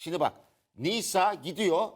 Şimdi bak Nisa gidiyor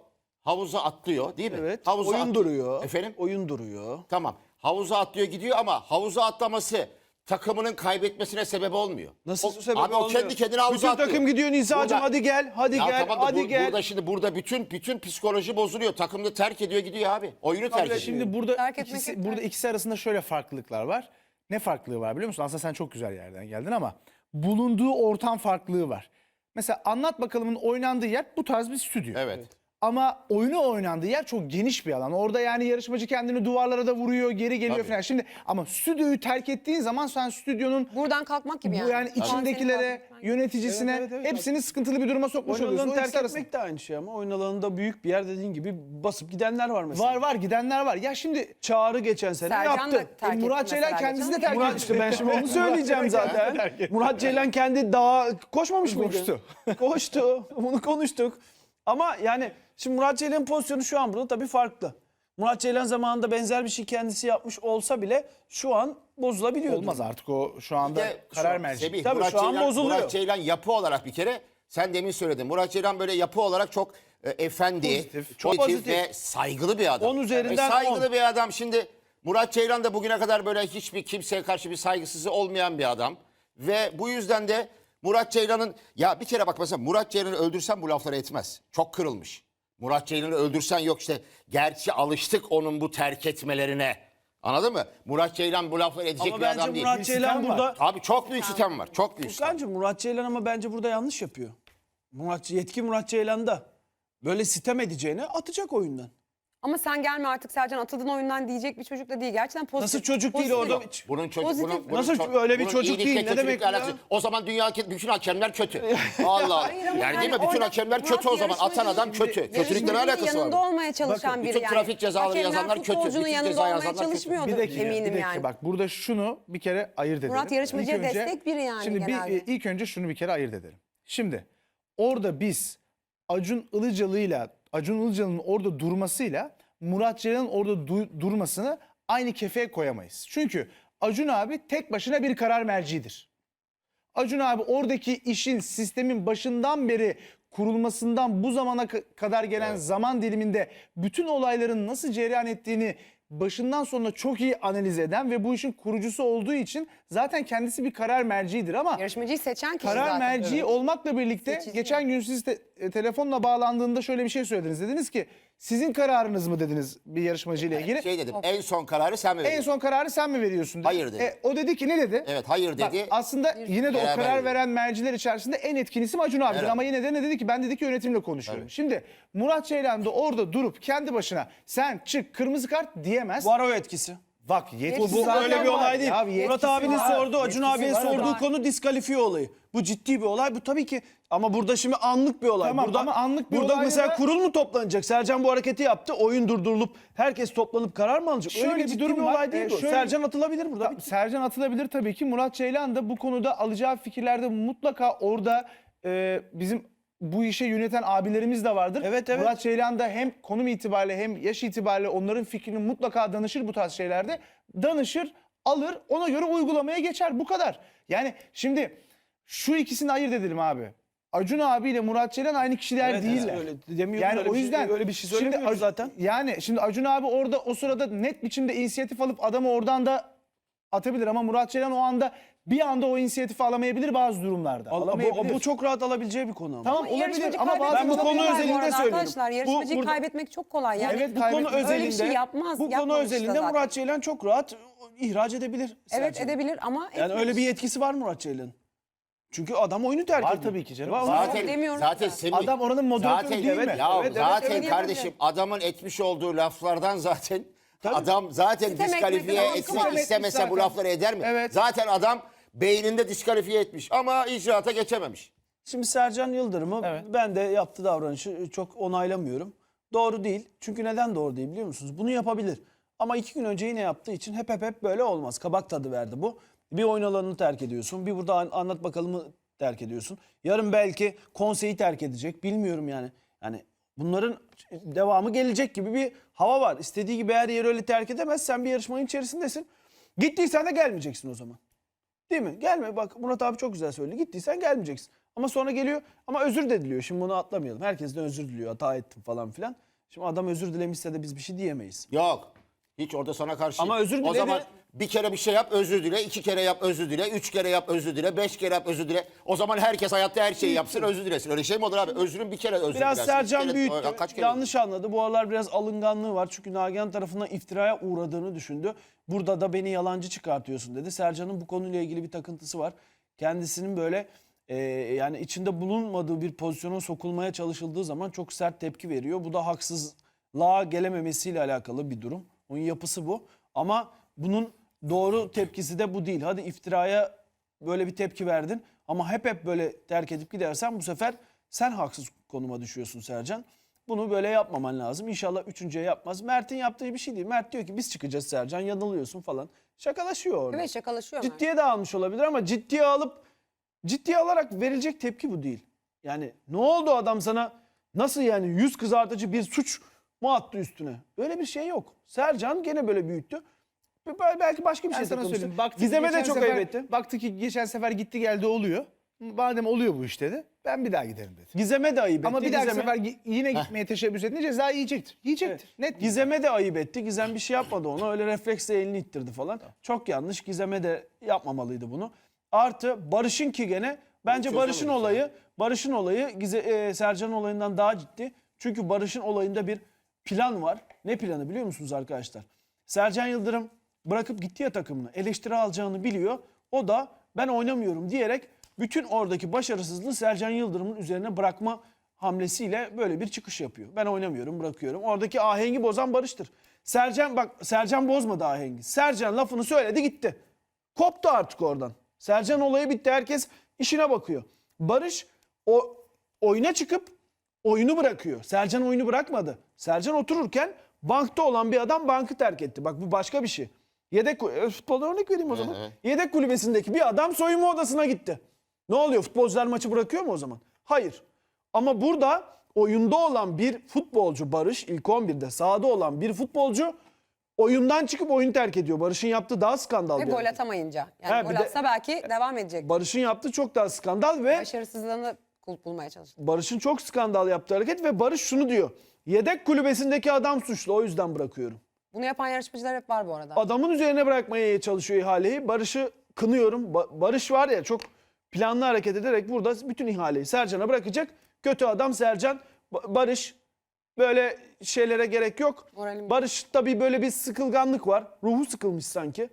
havuza atlıyor değil mi? Evet. Havuza oyun at- duruyor. Efendim? Oyun duruyor. Tamam. Havuza atlıyor gidiyor ama havuza atlaması takımının kaybetmesine sebep olmuyor. Nasıl o, sebep Abi o olmuyor? kendi kendine havuza Bütün atlıyor. takım gidiyor Nisa'cığım Burada- hadi gel, hadi Ya gel, tamam da hadi bu- gel. Burada şimdi burada bütün bütün psikoloji bozuluyor. Takımını terk ediyor gidiyor abi. Oyunu terk ediyor. Şimdi burada Terk etmek ikisi, yeter. burada ikisi arasında şöyle farklılıklar var. Ne farklılığı var biliyor musun? Aslında sen çok güzel yerden geldin ama bulunduğu ortam farklılığı var. Mesela Anlat Bakalım'ın oynandığı yer bu tarz bir stüdyo. Evet. Ama oyunu oynandığı yer çok geniş bir alan. Orada yani yarışmacı kendini duvarlara da vuruyor, geri geliyor Tabii. falan. Şimdi ama stüdyoyu terk ettiğin zaman sen stüdyonun Buradan kalkmak gibi yani. bu yani senin içindekilere, yöneticisine Evet, evet, evet. hepsini sıkıntılı bir duruma sokmuş Oyun oluyorsun. alanını O ikisi terk arasında. etmek de aynı şey ama oyun alanında büyük bir yer dediğin gibi basıp gidenler var mesela. Var var gidenler var. Ya şimdi Çağrı geçen sene Sercan yaptı. da terk E, etti Murat Ceylan mesela kendisi de geçen terk sene. etti. Murat işte ben şimdi onu söyleyeceğim zaten. Murat Ceylan kendi daha koşmamış mıydı? Koştu. Koştu. Bunu konuştuk. Ama yani şimdi Murat Ceylan'ın pozisyonu şu an burada tabii farklı. Murat Ceylan zamanında benzer bir şey kendisi yapmış olsa bile şu an bozulabiliyor. olmaz artık o şu anda Bir de şu karar an merci. Tabii Murat şu an Ceylan, bozuluyor. Murat Ceylan yapı olarak bir kere sen demin söyledin. Murat Ceylan böyle yapı olarak çok e, efendi, Pozitif, çok çok pozitif pozitif. ve saygılı bir adam. On üzerinden Ve saygılı on. bir adam. Şimdi Murat Ceylan da bugüne kadar böyle hiçbir kimseye karşı bir saygısızı olmayan bir adam. Ve bu yüzden de Murat Ceylan'ın ya bir kere bak mesela Murat Ceylan'ı öldürsen bu lafları etmez. Çok kırılmış. Murat Ceylan'ı öldürsen yok işte gerçi alıştık onun bu terk etmelerine. Anladın mı? Murat Ceylan bu lafları edecek Ama bir bence adam değil. Murat Ceylan burada Abi çok büyük sistem var. Çok büyük sistem. Furkan'cığım Murat Ceylan ama bence burada yanlış yapıyor. Murat, yetki Murat Ceylan'da. Böyle sitem edeceğine atacak oyundan. Ama sen gelme artık Sercan atıldın oyundan diyecek bir çocuk da değil. Gerçekten pozitif. Nasıl çocuk değil pozitif- orada? Bunun çocuk Pozitif. bunun, bunun Nasıl çok- öyle bir bunun çocuk iyilikle, değil? Ne kötülükle demek ya? alakası- O zaman dünya bütün hakemler kötü. Allah. Hayır ama yani, değil mi? Bütün orada hakemler Murat kötü o zaman. Atan adam kötü. Kötülükle ne Yarışmacının alakası yanında var? olmaya çalışan Bakın, biri bütün yani. trafik cezaları Hakemler yazanlar kötü, futbolcunun bütün yanında ceza olmaya yazanlar kötü. çalışmıyordur Bir dakika, eminim bir dakika. yani. Bak burada şunu bir kere ayırt edelim. Murat yarışmacıya İlk destek biri yani Şimdi genelde. bir, ilk önce şunu bir kere ayırt edelim. Şimdi orada biz Acun Ilıcalı'yla Acun Ilıcalı'nın orada durmasıyla Murat Ceylan'ın orada du- durmasını aynı kefeye koyamayız. Çünkü Acun abi tek başına bir karar mercidir. Acun abi oradaki işin sistemin başından beri kurulmasından bu zamana ka- kadar gelen zaman diliminde bütün olayların nasıl cereyan ettiğini başından sonuna çok iyi analiz eden ve bu işin kurucusu olduğu için zaten kendisi bir karar merciidir ama Yarışmacıyı seçen kişi karar zaten. merci olmakla birlikte Seçici. geçen gün siz te- e, telefonla bağlandığında şöyle bir şey söylediniz. Dediniz ki sizin kararınız mı dediniz bir yarışmacıyla ilgili. Şey dedim en son kararı sen mi en veriyorsun? son kararı sen mi veriyorsun dedi. Hayır dedi. E, o dedi ki ne dedi? Evet hayır Bak, dedi. aslında yine de o Beraber karar dedi. veren merciler içerisinde en etkilisi Macun abidir. Evet. Ama yine de ne dedi ki ben dedi ki yönetimle konuşuyorum. Şimdi Murat Ceylan da orada durup kendi başına sen çık kırmızı kart diyemez. Var o etkisi. Bak Bu, bu zaten öyle bir var. olay değil. Abi, Murat yetkisi abinin var. sordu, Acun Yetkisi abiye var. sorduğu konu diskalifiye olayı. Bu ciddi bir olay. Bu tabii ki ama burada şimdi anlık bir olay. Tamam, burada ama anlık bir burada olayda mesela da- kurul mu toplanacak? Sercan bu hareketi yaptı. Oyun durdurulup herkes toplanıp karar mı alacak? Şöyle Öyle bir bir ciddi durum bir var. olay değil Ee, bu. şöyle- Sercan atılabilir burada. Tabii, Sercan atılabilir tabii ki. Murat Ceylan da bu konuda alacağı fikirlerde mutlaka orada e, bizim bu işe yöneten abilerimiz de vardır. Evet, evet. Murat Ceylan da hem konum itibariyle hem yaş itibariyle onların fikrini mutlaka danışır bu tarz şeylerde. Danışır, alır, ona göre uygulamaya geçer. Bu kadar. Yani şimdi şu ikisini ayırt edelim abi. Acun abiyle Murat Ceylan aynı kişiler Evet, değiller. öyle demiyorum, Yani öyle o şey- yüzden öyle bir şey şimdi zaten. Yani şimdi Acun abi orada o sırada net biçimde inisiyatif alıp adamı oradan da atabilir ama Murat Ceylan o anda bir anda o inisiyatifi alamayabilir bazı durumlarda. Al- bu, alamayabilir. bu çok rahat alabileceği bir konu ama. tamam olabilir Yarışmacı ama kaybetmek Ben bu çok konu kolay özelinde arada söylüyorum. Arkadaşlar Bu- yarışmacıyı burada- kaybetmek çok kolay. Yani Evet, bu konu kaybetmek- özelinde Öyle bir şey yapmaz, bu konu yapmamış da özelinde zaten. Murat Ceylan çok rahat ihraç edebilir. Evet Sercan'ı. edebilir ama Yani etmez. öyle bir yetkisi var Murat Ceylan'ın. Çünkü adam oyunu terk Var ediyor. tabii ki canım. Var, Zaten- demiyorum zaten da. Semih. Adam oranın moderatörü zaten, değil evet, mi? Ya Evet, evet, zaten evet. kardeşim adamın etmiş olduğu laflardan zaten adam zaten Sitem diskalifiye etmekten hakkı etmek var. istemese bu Zaten. lafları eder mi? Evet. Zaten adam beyninde diskalifiye etmiş ama icraata geçememiş. Şimdi Sercan Yıldırım'ı Evet. ben de yaptığı davranışı çok onaylamıyorum. Doğru değil. Çünkü neden doğru değil biliyor musunuz? Bunu yapabilir. Ama iki gün önce yine yaptığı için hep hep hep böyle olmaz. Kabak tadı verdi bu. Bir oyun alanını terk ediyorsun. Bir burada an- anlat bakalımı terk ediyorsun. Yarın belki konseyi terk edecek. Bilmiyorum yani. Yani bunların devamı gelecek gibi bir hava var. İstediği gibi her yeri öyle terk edemez. Sen bir yarışmanın içerisindesin. Gittiysen de gelmeyeceksin o zaman. Değil mi? Gelme bak Murat abi çok güzel söyledi. Gittiysen gelmeyeceksin. Ama sonra geliyor ama özür de diliyor. Şimdi bunu atlamayalım. Herkes de özür diliyor. Hata ettim falan filan. Şimdi adam özür dilemişse de biz bir şey diyemeyiz. Yok. Hiç orada sana karşı. Ama özür O diledi. zaman bir kere bir şey yap özür dile, iki kere yap özür dile, üç kere yap özür dile, beş kere yap özür dile. O zaman herkes hayatta her şeyi yapsın özür dilesin. Öyle şey mi olur abi? Özrün bir kere özür Biraz dilersin. Sercan kere- büyüttü. Kaç kere Yanlış anladı. Bu aralar biraz alınganlığı var. Çünkü Nagihan tarafından iftiraya uğradığını düşündü. Burada da beni yalancı çıkartıyorsun dedi. Sercan'ın bu konuyla ilgili bir takıntısı var. Kendisinin böyle e, yani içinde bulunmadığı bir pozisyona sokulmaya çalışıldığı zaman çok sert tepki veriyor. Bu da haksızlığa gelememesiyle alakalı bir durum. Onun yapısı bu. Ama bunun doğru tepkisi de bu değil. Hadi iftiraya böyle bir tepki verdin ama hep hep böyle terk edip gidersen bu sefer sen haksız konuma düşüyorsun Sercan. Bunu böyle yapmaman lazım. İnşallah üçüncüye yapmaz. Mert'in yaptığı bir şey değil. Mert diyor ki biz çıkacağız Sercan yanılıyorsun falan. Şakalaşıyor orada. Evet şakalaşıyor Mert. Ciddiye de almış olabilir ama ciddiye alıp ciddiye alarak verilecek tepki bu değil. Yani ne oldu adam sana nasıl yani yüz kızartıcı bir suç mu attı üstüne? Öyle bir şey yok. Sercan gene böyle büyüttü. Belki başka bir Ben şey sana söyleyeyim. Baktı Gizem'e de çok sefer- ayıp etti. Baktı ki geçen sefer gitti geldi oluyor. Madem oluyor bu iş dedi. Ben bir daha giderim dedi. Gizem'e de ayıp Ama etti. bir dahaki Gizem'e- sefer yine gitmeye teşebbüs edince ceza yiyecektir. Yiyecektir. Net. Gizem'e de ayıp etti. Gizem bir şey yapmadı ona. Öyle refleksle elini ittirdi falan. Çok yanlış. Gizem'e de yapmamalıydı bunu. Artı Barış'ın ki gene bence Barış'ın olayı Barış'ın olayı Gize, e, Sercan'ın olayından daha ciddi. Çünkü Barış'ın olayında bir plan var. Ne planı biliyor musunuz arkadaşlar? Sercan Yıldırım bırakıp gitti ya takımını. Eleştiri alacağını biliyor. O da ben oynamıyorum diyerek bütün oradaki başarısızlığı Sercan Yıldırım'ın üzerine bırakma hamlesiyle böyle bir çıkış yapıyor. Ben oynamıyorum, bırakıyorum. Oradaki ahengi bozan Barış'tır. Sercan bak Sercan bozmadı ahengi. Sercan lafını söyledi gitti. Koptu artık oradan. Sercan olayı bitti. Herkes işine bakıyor. Barış o oyuna çıkıp oyunu bırakıyor. Sercan oyunu bırakmadı. Sercan otururken bankta olan bir adam bankı terk etti. Bak bu başka bir şey. Yedek e, futbolda örnek vereyim o zaman. Yedek kulübesindeki bir adam soyunma odasına gitti. Ne oluyor? Futbolcular maçı bırakıyor mu o zaman? Hayır. Ama burada oyunda olan bir futbolcu Barış ilk 11'de sahada olan bir futbolcu oyundan çıkıp oyunu terk ediyor. Barış'ın yaptığı daha skandal Ve bir gol hareket. atamayınca. Yani Ha, gol bir de- atsa belki devam edecek. Barış'ın yaptığı çok daha skandal ve Başarısızlığını kulp bulmaya çalıştı. Barış'ın çok skandal yaptığı hareket ve Barış şunu diyor. Yedek kulübesindeki adam suçlu o yüzden bırakıyorum. Bunu yapan yarışmacılar hep var bu arada. Adamın üzerine bırakmaya çalışıyor ihaleyi. Barış'ı kınıyorum. Ba- Barış var ya çok planlı hareket ederek burada bütün ihaleyi Sercan'a bırakacak. Kötü adam Sercan. Ba- Barış böyle şeylere gerek yok. Moralim- Barış tabii böyle bir sıkılganlık var. Ruhu sıkılmış sanki.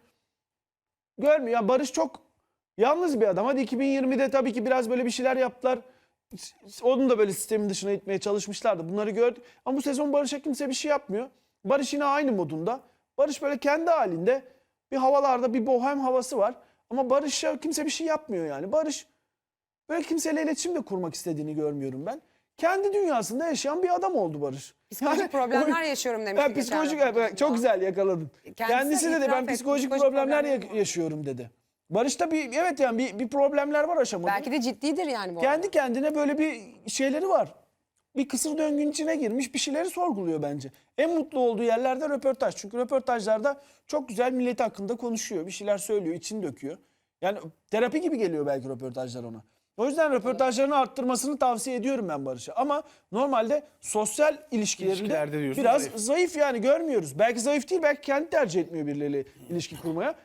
Görmüyor. Ya Barış çok yalnız bir adam. Hadi 2020'de tabii ki biraz böyle bir şeyler yaptılar. Onun da böyle sistemin dışına itmeye çalışmışlardı. Bunları gördük. Ama bu sezon Barış'a kimse bir şey yapmıyor. Barış yine aynı modunda. Barış böyle kendi halinde bir havalarda bir bohem havası var. Ama Barış'a kimse bir şey yapmıyor yani. Barış böyle kimseyle iletişim de kurmak istediğini görmüyorum ben. Kendi dünyasında yaşayan bir adam oldu Barış. Psikolojik problemler o- yaşıyorum demişti Ben psikolojik röportajında. çok güzel yakaladın. Kendisi Kendisi itiraf ben psikolojik, psikolojik problemler ya- var." yaşıyorum dedi. Barış'ta bir evet yani bir, bir problemler var aşamadı. Belki de ciddidir yani bu Kendi arada. kendine böyle bir şeyleri var. Bir kısır döngünün içine girmiş bir şeyleri sorguluyor bence. En mutlu olduğu yerlerde röportaj. Çünkü röportajlarda çok güzel millet hakkında konuşuyor. Bir şeyler söylüyor, içini döküyor. Yani terapi gibi geliyor belki röportajlar ona. O yüzden röportajlarını arttırmasını tavsiye ediyorum ben Barış'a. Ama normalde sosyal ilişkilerinde biraz zayıf. zayıf. yani görmüyoruz. Belki zayıf değil belki kendi tercih etmiyor birileriyle ilişki kurmaya.